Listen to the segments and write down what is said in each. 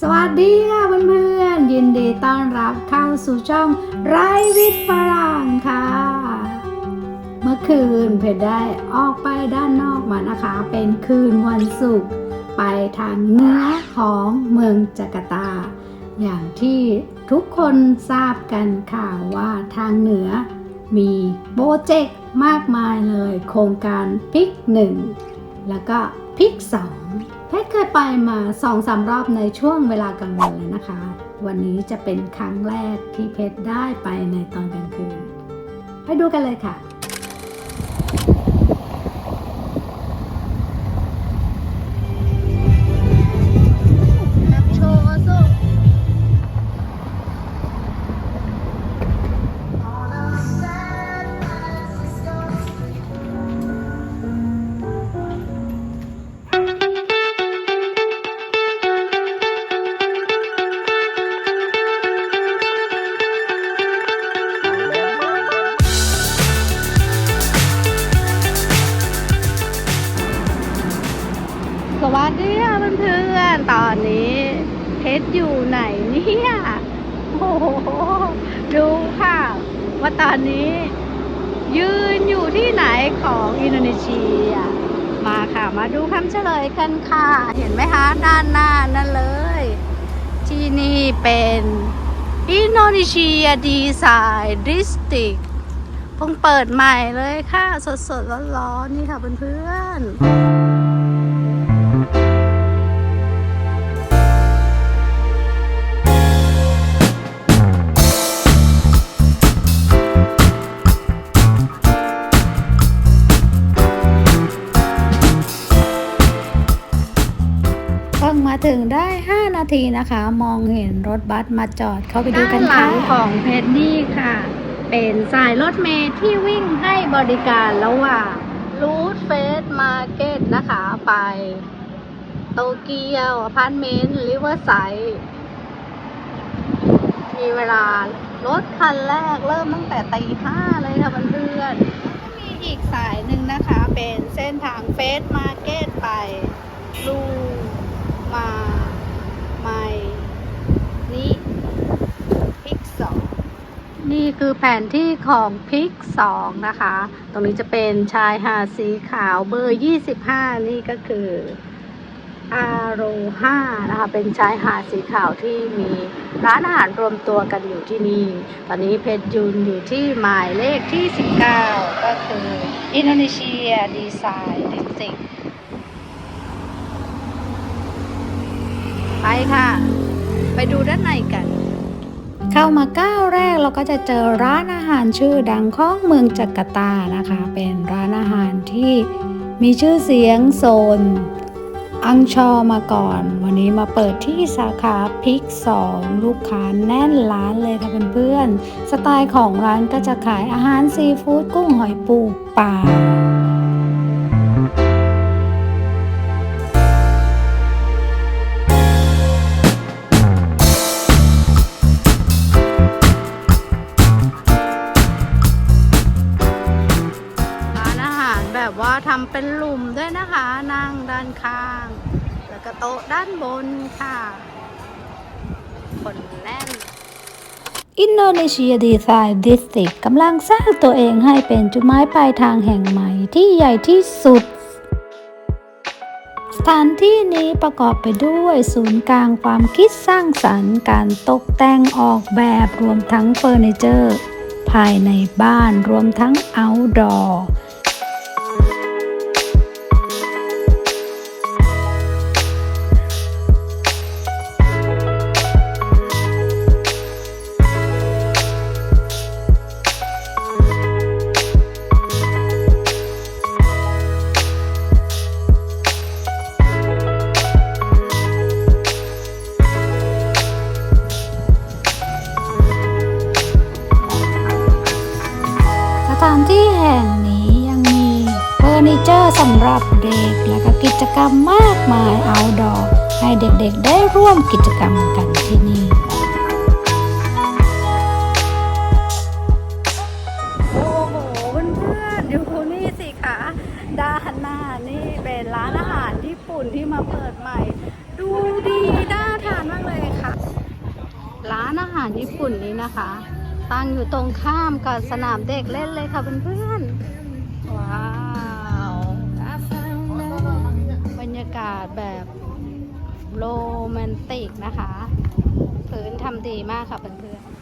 สวัสดีค่ะเพื่อนๆยินดีต้อนรับเข้าสู่ช่องไรวิทย์ฝรั่งค่ะ เมื่อคืนเพจได้ออกไปด้านนอกมานะคะ เป็นคืนวันศุกร์ไปทางเหนือของเมืองจาการ์ตา อย่างที่ทุกคนทราบกันค่ะว่าทางเหนือมีโปรเจกต์มากมายเลย โครงการพิกหนึ่งแล้วก็พิกสอง เพชรเคยไปมาสองสามรอบในช่วงเวลากลางวันแล้วนะคะ วันนี้จะเป็นครั้งแรกที่เพชรได้ไปในตอนกลางคืน ไปดูกันเลยค่ะ มาดูคำเฉลยกันค่ะ เห็นไหมคะ ด้านหน้านั่นเลย ที่นี่เป็นอินโดนีเซียดีไซน์ดิสติกเพิ่งเปิดใหม่เลยค่ะ สดๆร้อนๆนี่ค่ะเพื่อนๆ มาถึงได้ 5 นาทีนะคะ มองเห็นรถบัสมาจอดเข้าไปดูกันค่ะหลังของเพนนี่ค่ะ เป็นสายรถเมล์ที่วิ่งให้บริการระหว่างรูทเฟสมาร์เก็ตนะคะ ไป โตเกียวอพาร์ตเมนต์ริเวอร์ไซด์มีเวลารถคันแรกเริ่มตั้งแต่ตีห้าเลยค่ะเพื่อนๆมีอีกสายหนึ่งนะคะ เป็นเส้นทางเฟสมาร์เก็ตไปลู มาไมนี้พิกสองนี่คือแผนที่ของพิกสองนะคะ ตรงนี้จะเป็นชายหาดสีขาวเบอร์25นี่ก็คืออาโรฮานะคะ เป็นชายหาดสีขาวที่มีร้านอาหารรวมตัวกันอยู่ที่นี่ ตอนนี้เพชรยุนอยู่ที่หมายเลขที่ 19 ก็คืออินโดนีเซียดีไซน์ดิสติก ไปค่ะ ไปดูด้านในกัน เข้ามาก้าวแรกเราก็จะเจอร้านอาหารชื่อดังของเมืองจาการ์ตานะคะ เป็นร้านอาหารที่มีชื่อเสียงโซน อังชอมาก่อน วันนี้มาเปิดที่สาขาพิกสองลูกค้าแน่นร้านเลยค่ะเพื่อนๆสไตล์ของร้านก็จะขายอาหารซีฟู้ดกุ้งหอยปูปลา เป็นหลุมด้วยนะคะ นั่งด้านข้าง แล้วก็โต๊ะด้านบนค่ะ คนแน่น อินโดนีเซียดีไซน์ดิสติกกำลังสร้างตัวเองให้เป็นจุดหมายปลายทางแห่งใหม่ที่ใหญ่ที่สุดสถานที่นี้ประกอบไปด้วยศูนย์กลางความคิดสร้างสรรค์ การตกแต่งออกแบบรวมทั้งเฟอร์นิเจอร์ ภายในบ้านรวมทั้ง outdoor ส เด็กและก็กิจกรรมมากมาย outdoor ให้เด็กๆ ได้ร่วมกิจกรรมกันที่นี่ โอ้โหเพื่อนๆดูนี่สิคะด้านหน้านี่เป็นร้านอาหารญี่ปุ่นที่มาเปิดใหม่ ดูดีน่าทานมากเลยารญี่ปุ่นนี้นะคะ ตั้งอยู่ตรงข้ามกับสนามเด็กเล่นเลยค่ะเพื่อนๆ โรแมนติกนะคะ พื้นทำดีมากค่ะเพื่อนๆ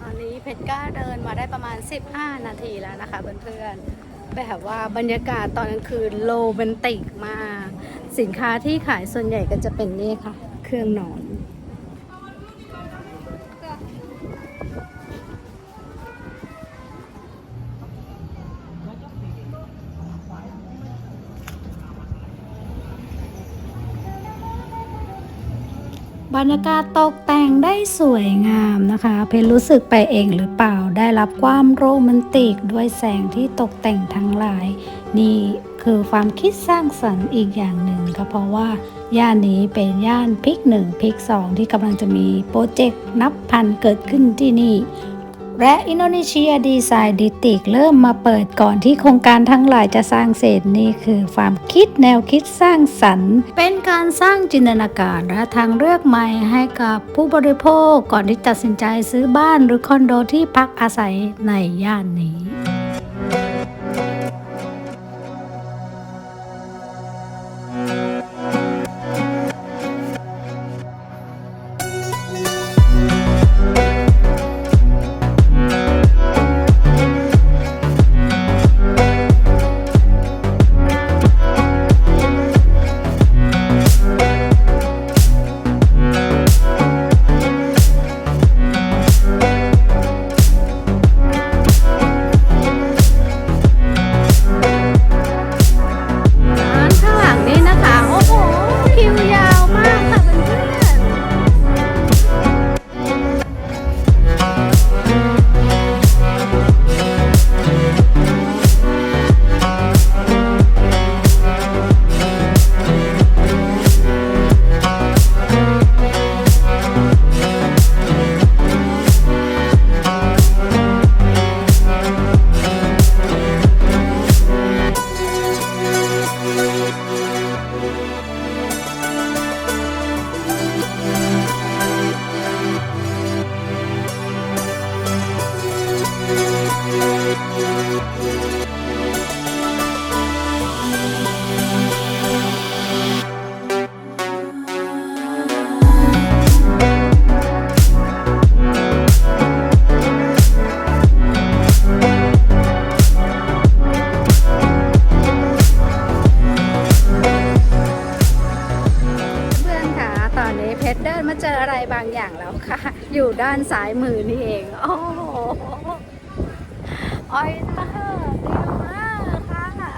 ตอนนี้เพชรก้าเดินมาได้ประมาณ 15 นาทีแล้วนะคะเพื่อนๆ แบบว่าบรรยากาศตอนกลางคืนโรแมนติกมาก สินค้าที่ขายส่วนใหญ่ก็จะเป็นนี่ค่ะ เครื่องนอน บรรยากาศตกแต่งได้สวยงามนะคะ เพนรู้สึกไปเองหรือเปล่าได้รับความโรแมนติกด้วยแสงที่ตกแต่งทั้งหลาย นี่คือความคิดสร้างสรรค์อีกอย่างหนึ่งค่ะเพราะว่าย่านนี้เป็นย่านพิกหนึ่งพิกสองที่กำลังจะมีโปรเจกต์นับพันเกิดขึ้นที่นี่ และอินโดนีเซียดีไซน์ดิติกเริ่มมาเปิดก่อนที่โครงการทั้งหลายจะสร้างเสร็จนี่คือความคิดแนวคิดสร้างสรรค์ เป็นการสร้างจินตนาการและทางเลือกใหม่ให้กับผู้บริโภคก่อนที่ตัดสินใจซื้อบ้านหรือคอนโดที่พักอาศัยในย่านนี้ เพื่อนค่ะ ตอนนี้เพชรเดินมาเจออะไรบางอย่างแล้วค่ะ อยู่ด้านซ้ายมือนี่เอง โอ้โหอ้อยเตอร์ดีมากค่ะ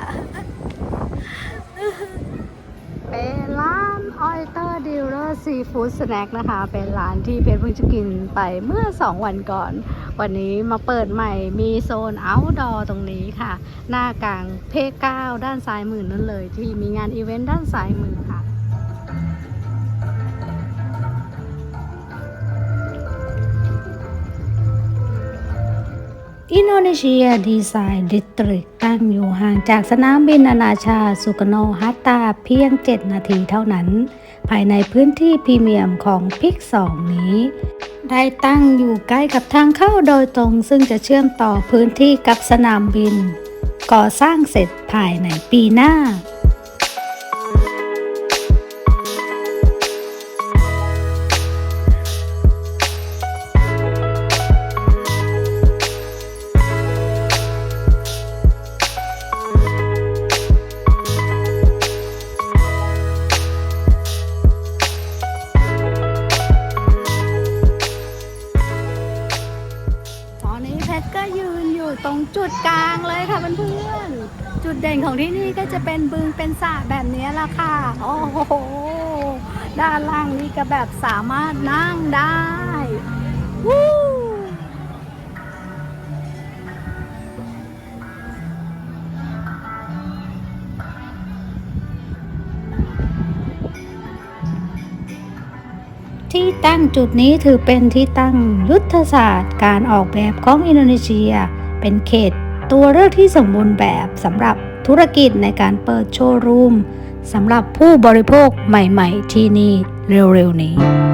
เป็นร้านออยเตอร์ดิลเลอร์ ซีฟู้ดสแน็คนะคะ เป็นร้านที่เพชรเพิ่งจะกินไปเมื่อ 2 วันก่อน วันนี้มาเปิดใหม่มีโซนอ outdoor ตรงนี้ค่ะ หน้ากลางเพเก้าด้านซ้ายมือนั่นเลย ที่มีงานอีเวนต์ด้านซ้ายมือค่ะอินโดนีเซียดีไซน์ดิสตริกตั้งอยู่ห่างจากสนามบินนานาชาติสุกโนฮัตตาเพียง 7 นาทีเท่านั้น ภายในพื้นที่พรีเมียมของพิกสองนี้ ได้ตั้งอยู่ใกล้กับทางเข้าโดยตรง ซึ่งจะเชื่อมต่อพื้นที่กับสนามบิน ก่อสร้างเสร็จภายในปีหน้า ที่นี่ก็จะเป็นบึงเป็นสระแบบนี้ละค่ะ โอ้โห ด้านล่างนี่ก็แบบสามารถนั่งได้วู้ที่ตั้งจุดนี้ถือเป็นที่ตั้งยุทธศาสตร์การออกแบบของอินโดนีเซีย เป็นเขตตัวเลือกที่สมบูรณ์แบบสำหรับ ธุรกิจในการเปิดโชว์รูมสำหรับผู้บริโภคใหม่ ๆ ที่นี่เร็ว ๆ นี้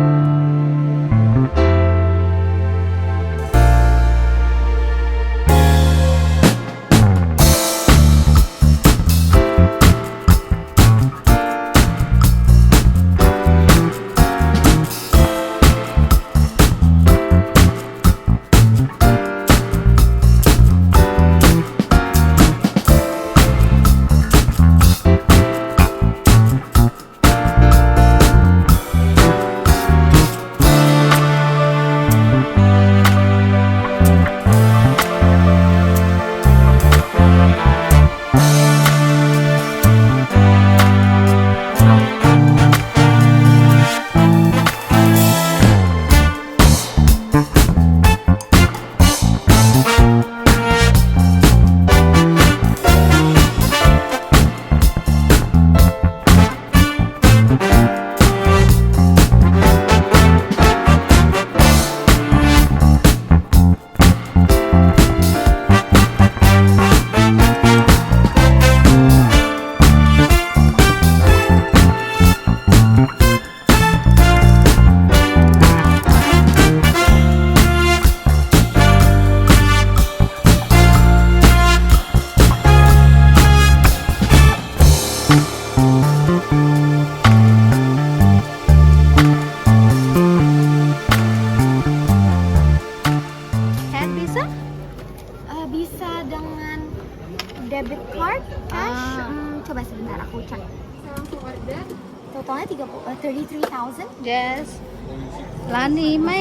ร้านนี้ไม่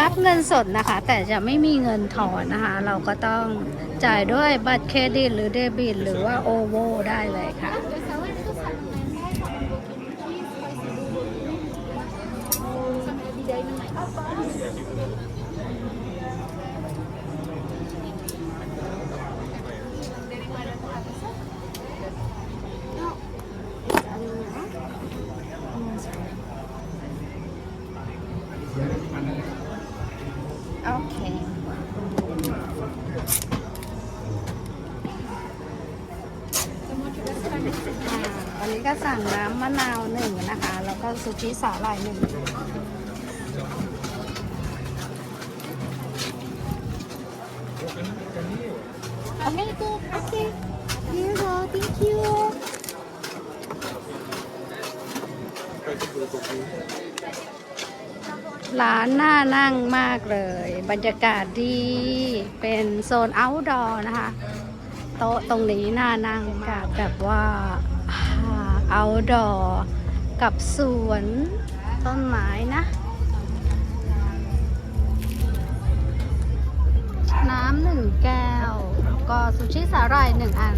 รับเงินสดนะคะ แต่จะไม่มีเงินถอนนะคะ เราก็ต้องจ่ายด้วยบัตรเครดิตหรือเดบิต หรือว่าโอโวได้เลยค่ะ วันนี้ก็สั่งน้ำมะนาวหนึ่งนะคะ แล้วก็ซูชิสาหร่ายหนึ่ง Oke itu, oke. Here go, thank you. ร้านน่านั่งมากเลย บรรยากาศดี เป็นโซน outdoor นะคะ โต๊ะตรงนี้น่านั่งมากแบบว่า outdoor กับสวนต้นไม้นะ น้ำหนึ่งแก้ว ก็ซูชิสาหร่ายหนึ่งอัน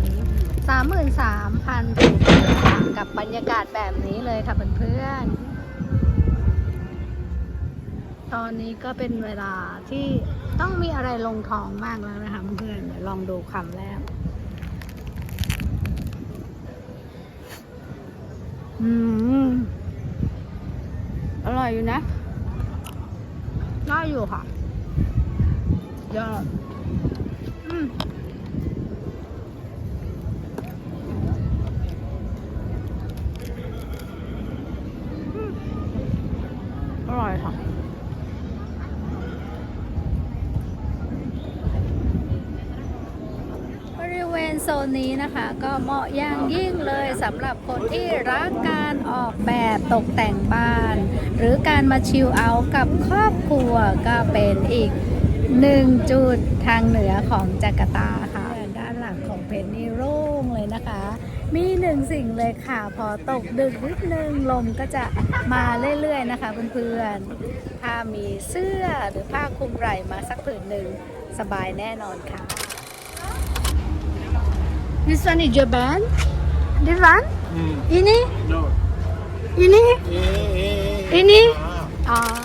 33,000รูปีค่ะกับบรรยากาศแบบนี้เลยค่ะเพื่อนๆ ตอนนี้ก็เป็นเวลาที่ต้องมีอะไรลงท้องมากแล้วนะคะเพื่อนๆเดี๋ยวลองดูคำแรก อืม อร่อยอยู่นะ น่าอยู่ค่ะยอดอืมอร่อยค่ะ ซนนี้นะคะก็เหมาะอย่างยิ่งเลยสำหรับคนที่รักการออกแบบตกแต่งบ้าน หรือการมาชิลเอาท์กับครอบครัวก็เป็นอีกหนึ่งจุดทางเหนือของจาการ์ตาค่ะด้านหลังของเพชรนี่โล่งเลยนะคะ มีหนึ่งสิ่งเลยค่ะ พอตกดึกนิดนึงลมก็จะมาเรื่อยๆนะคะเพื่อนๆถ้ามีเสื้อหรือผ้าคลุมไหล่มาสักผืนหนึ่งสบายแน่นอนค่ะ This one is Japan This one Hmm. Ini No. Ini Eh, eh, eh. Ini Ah. Ah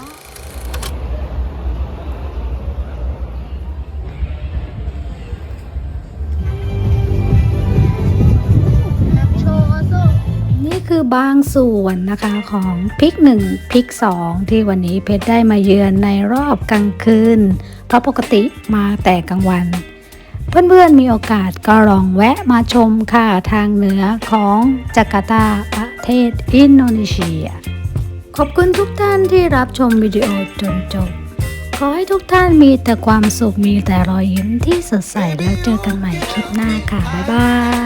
โชว์โซ่นี่คือบางส่วนนะคะของพริกหนึ่งพริกสองที่วันนี้เพชรได้มาเยือนในรอบกลางคืน เพราะปกติมาแต่กลางวัน เพื่อนๆมีโอกาสก็ลองแวะมาชมค่ะทางเหนือของจาการ์ตาประเทศอินโดนีเซีย ขอบคุณทุกท่านที่รับชมวิดีโอจนจบ ขอให้ทุกท่านมีแต่ความสุขมีแต่รอยยิ้มที่สดใสแล้วเจอกันใหม่คลิปหน้าค่ะ บ๊ายบาย